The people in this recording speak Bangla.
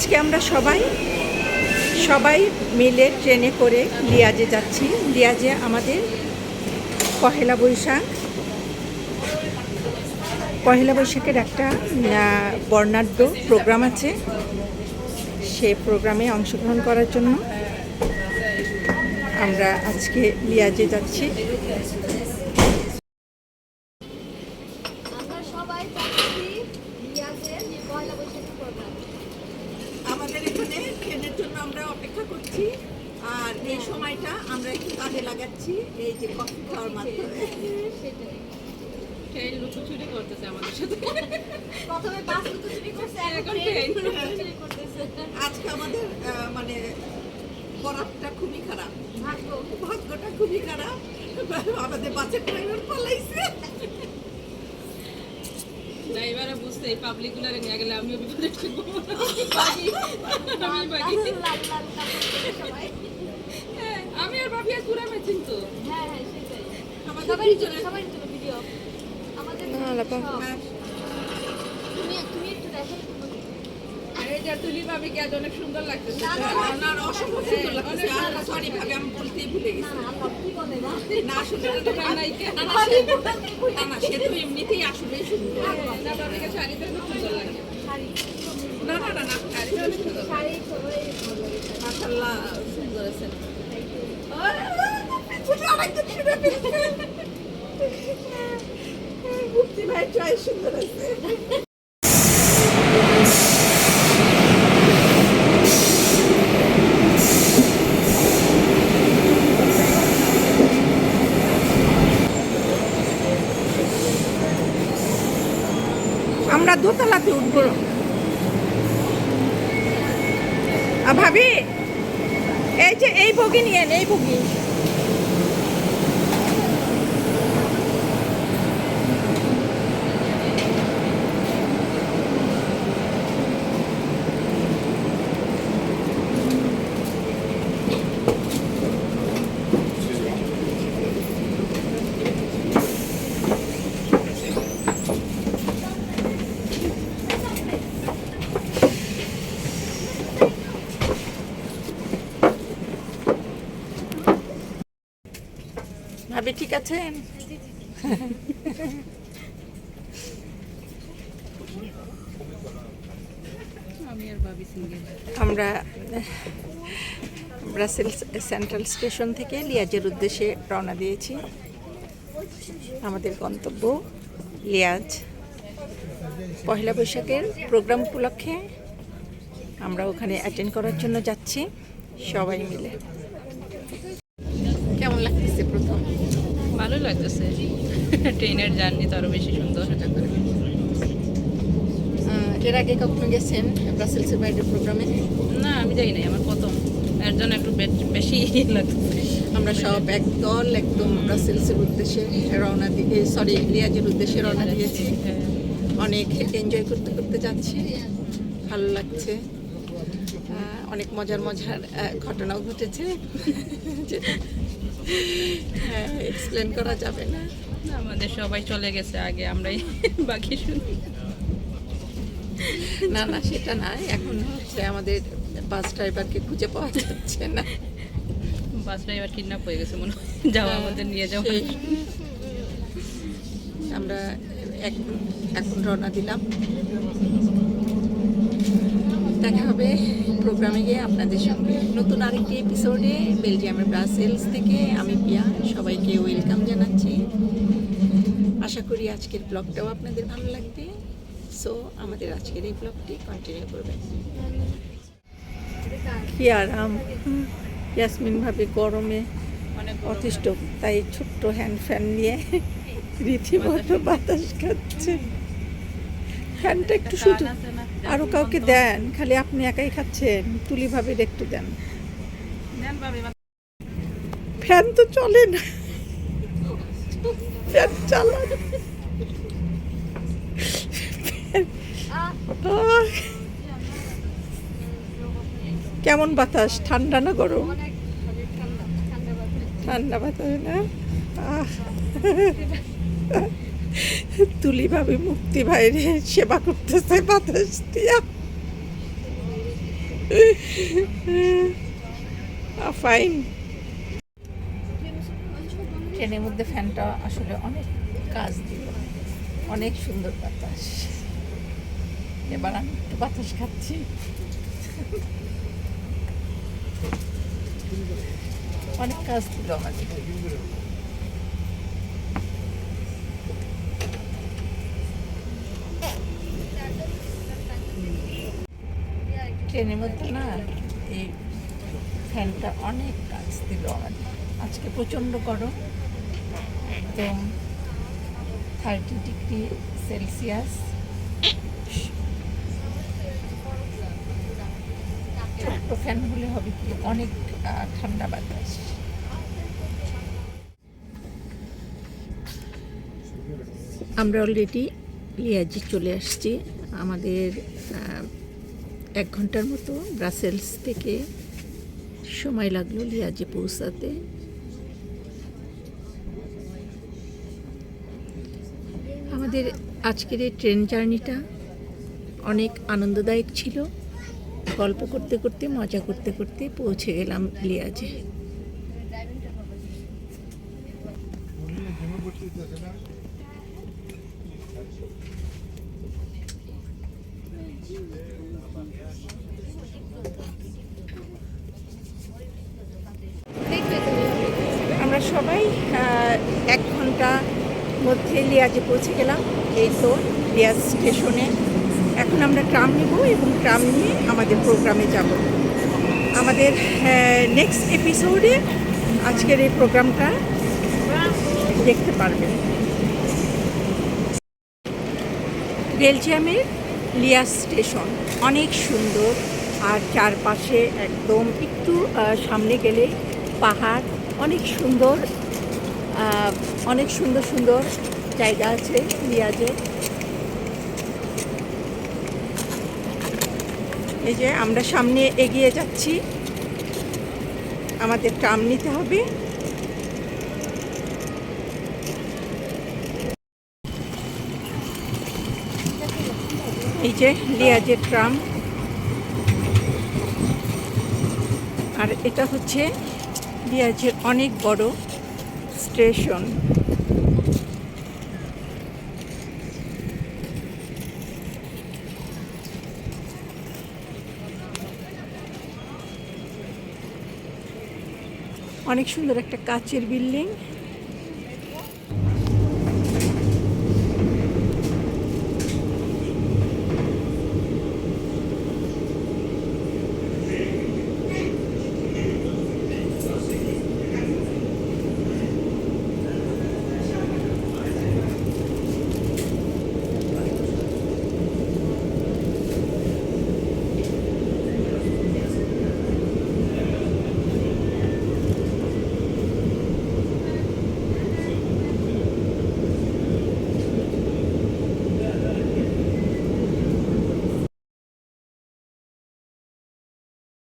আজকে আমরা সবাই সবাই মিলে ট্রেনে করে লিয়াজে যাচ্ছি। লিয়াজে আমাদের পহেলা বৈশাখ। পহেলা বৈশাখের একটা বর্ণাঢ্য প্রোগ্রাম আছে। সে প্রোগ্রামে অংশগ্রহণ করার জন্য আমরা আজকে লিয়াজে যাচ্ছি আমরা সবাই যাচ্ছি রিয়াজের পয়লা বৈশাখী প্রোগ্রাম আমাদের এখানে ট্রেনের জন্য আমরা অপেক্ষা করছি আর এই সময়টা আমরা একটু কাজে লাগাচ্ছি এই যে কফি খাওয়ার মাধ্যমে লুকোচুরি করতেছে আমাদের সাথে প্রথমে বাস লুকোচুরি করছে এখন এখন ট্রেন ট্রেন। লুকোচুরি করতেছে আজকে আমাদের মানে বরাতটা খুবই খারাপ ভাগ্য ভাগ্যটা খুবই খারাপ আমাদের বাসের ড্রাইভার পালাইছে ড্রাইভারে বুঝতে এই পাবলিক গুলারে নিয়ে গেলে আমিও বিপদে বাকি আমি বাকি লাল লাল কাপড় পরে সবাই হ্যাঁ, ভাবি তো হ্যাঁ হ্যাঁ সেটাই আমাদের সবাই জন্য সবাই ভিডিও আমাদের না, লাপা। হ্যাঁ, তুমি তুমি একটু দেখো আরে যা তুলি ভাবি কি অনেক সুন্দর লাগতেছে না, না, না, অসম্ভব সুন্দর লাগতেছে। আর sorry ভাবে, আমি বলতেই ভুলে গেছি। না আল্লাহ কি বলে না না, আসলে তো- তোমরা নায়িকা। না, না, না, না, সে তো এমনিতেই আসলেই সুন্দর। না ভাবিকে শাড়িতে খুব সুন্দর লাগে শাড়ি না, না, না, না, শাড়ি অনেক সুন্দর। শাড়ি সবাই ভালো লাগে মাশাআল্লাহ, সুন্দর আছে। মুক্তি ভাই চয়েস সুন্দর আমরা দোতলাতে উঠব। ভাবি এই যে এই বগি নিয়ে এই বগি ভাবি ঠিক আছেন আমরা ব্রাসেলস সেন্ট্রাল স্টেশন থেকে লিয়াজের উদ্দেশ্যে রওনা দিয়েছি। আমাদের গন্তব্য লিয়াজ। পয়লা বৈশাখের প্রোগ্রাম উপলক্ষে আমরা ওখানে অ্যাটেন্ড করার জন্য যাচ্ছি। সবাই মিলে। কেমন লাগতেছে প্রথম? ভালো লাগতেছে। ট্রেনের জার্নি তো আরও বেশি সুন্দর। এর আগে কখনো গেছেন ব্রাসেলসের বাইরের প্রোগ্রামে? না আমি যাই নাই আমার প্রথম। এর জন্য একটু বেশি লাগতেছে। আমরা সব একদল একদম ব্রাসেলসের উদ্দেশ্যে রওনা দিয়ে সরি লিয়াজের উদ্দেশ্যে রওনা দিয়েছি। হ্যাঁ। অনেক এনজয় করতে করতে যাচ্ছি। ভালো লাগছে। অনেক মজার মজার ঘটনাও ঘটেছে। হ্যাঁ এক্সপ্লেন করা যাবে না। আমাদের সবাই চলে গেছে আগে আমরাই বাকি শুনি। না না সেটা না এখন হচ্ছে আমাদের বাস ড্রাইভারকে খুঁজে পাওয়া যাচ্ছে না। বাস ড্রাইভার কিডন্যাপ হয়ে গেছে মনে হয় যাওয়া আমাদের নিয়ে যাওয়া আমরা এখন এখন রওনা দিলাম। দেখা হবে প্রোগ্রামে গিয়ে আপনাদের সঙ্গে নতুন আরেকটি এপিসোডে বেলজিয়ামের ব্রাসেলস থেকে আমি পিয়া, সবাইকে ওয়েলকাম জানাচ্ছি। আশা করি আজকের ব্লগটাও আপনাদের ভালো লাগবে। সো আমাদের আজকের এই ব্লগটি কন্টিনিউ করবেন। কি আরাম ইয়াসমিন ভাবে গরমে অতিষ্ঠ, তাই ছোট্ট হ্যান্ড ফ্যান নিয়ে রীতিমতো বাতাস খাচ্ছে। ফ্যানটা একটু শুধু আরও কাউকে দেন খালি আপনি একাই খাচ্ছেন তুলি ভাবে একটু দেন। ফ্যান তো চলে না। ফ্যান চালান কেমন বাতাস? ঠান্ডা না গরম? ঠান্ডা বাতাস না? আহ। তুলি ভাবে মুক্তি ভাইরে সেবা করতেছে বাতাস দিয়া। ফাইন ট্রেনের মধ্যে ফ্যানটা আসলে অনেক কাজ দিল। অনেক সুন্দর বাতাস। এবার আমি একটু বাতাস খাচ্ছি। অনেক কাজ দিল আমাদের। ট্রেনের মধ্যে না এই ফ্যানটা অনেক কাজ দিল আজকে প্রচণ্ড গরম, একদম থার্টি ডিগ্রি সেলসিয়াস। ছোট্ট ফ্যান হলে হবে কি? অনেক ঠান্ডা বাতাস। আমরা অলরেডি লিয়াজি চলে আসছি। আমাদের এক ঘণ্টার মতো ব্রাসেলস থেকে সময় লাগল লিয়াজে পৌঁছাতে। আমাদের আজকের এই ট্রেন জার্নিটা অনেক আনন্দদায়ক ছিল। গল্প করতে করতে, মজা করতে করতে পৌঁছে গেলাম লিয়াজে আমরা সবাই এক ঘণ্টা মধ্যে লিয়াজে পৌঁছে গেলাম। এই তো লিয়াজ স্টেশনে। এখন আমরা ট্রাম নেব এবং ট্রাম নিয়ে আমাদের প্রোগ্রামে যাব। আমাদের নেক্সট এপিসোডে আজকের এই প্রোগ্রামটা দেখতে পারবেন। বেলজিয়ামের লিয়াস স্টেশন অনেক সুন্দর, আর চারপাশে একদম একটু সামনে গেলে পাহাড়। অনেক সুন্দর অনেক সুন্দর সুন্দর জায়গা আছে লিয়াজে এই যে আমরা সামনে এগিয়ে যাচ্ছি। আমাদের ট্রাম নিতে হবে। এই যে লিয়াজের ট্রাম। আর এটা হচ্ছে লিয়াজের অনেক বড় স্টেশন। অনেক সুন্দর একটা কাচের বিল্ডিং।